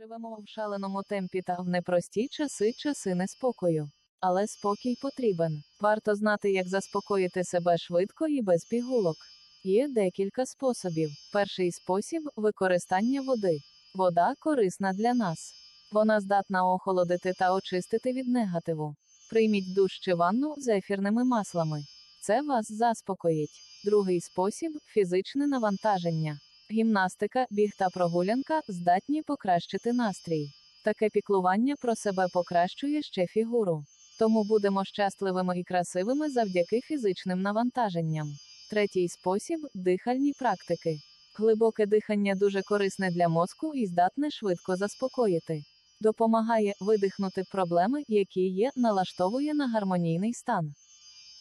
Живемо в шаленому темпі та в непрості часи, часи неспокою. Але спокій потрібен. Варто знати, як заспокоїти себе швидко і без пігулок. Є декілька способів. Перший спосіб використання води. Вода корисна для нас. Вона здатна охолодити та очистити від негативу. Прийміть душ чи ванну з ефірними маслами. Це вас заспокоїть. Другий спосіб фізичне навантаження. Гімнастика, біг та прогулянка здатні покращити настрій. Таке піклування про себе покращує ще фігуру. Тому будемо щасливими і красивими завдяки фізичним навантаженням. Третій спосіб дихальні практики. Глибоке дихання дуже корисне для мозку і здатне швидко заспокоїти. Допомагає видихнути проблеми, які є, налаштовує на гармонійний стан.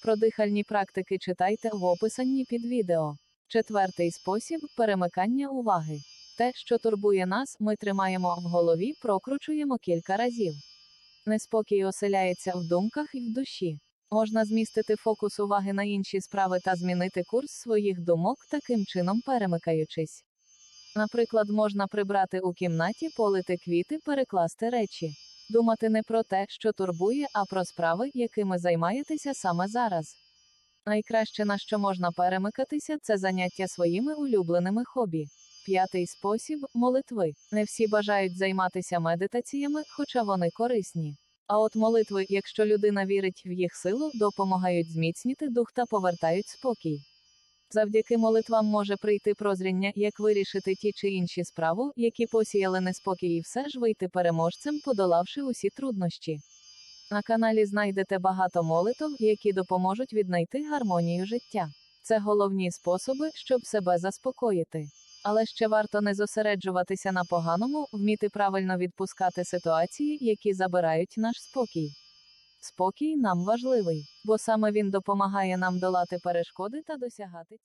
Про дихальні практики читайте в описанні під відео. Четвертий спосіб перемикання уваги. Те, що турбує нас, ми тримаємо в голові, прокручуємо кілька разів. Неспокій оселяється в думках і в душі. Можна змістити фокус уваги на інші справи та змінити курс своїх думок, таким чином перемикаючись. Наприклад, можна прибрати у кімнаті, полити квіти, перекласти речі. Думати не про те, що турбує, а про справи, якими займаєтеся саме зараз. Найкраще на що можна перемикатися, це заняття своїми улюбленими хобі. П'ятий спосіб молитви. Не всі бажають займатися медитаціями, хоча вони корисні. А от молитви, якщо людина вірить в їх силу, допомагають зміцнити дух та повертають спокій. Завдяки молитвам може прийти прозріння, як вирішити ті чи інші справи, які посіяли неспокій, і все ж вийти переможцем, подолавши усі труднощі. На каналі знайдете багато молитв, які допоможуть віднайти гармонію життя. Це головні способи, щоб себе заспокоїти. Але ще варто не зосереджуватися на поганому, вміти правильно відпускати ситуації, які забирають наш спокій. Спокій нам важливий, бо саме він допомагає нам долати перешкоди та досягати.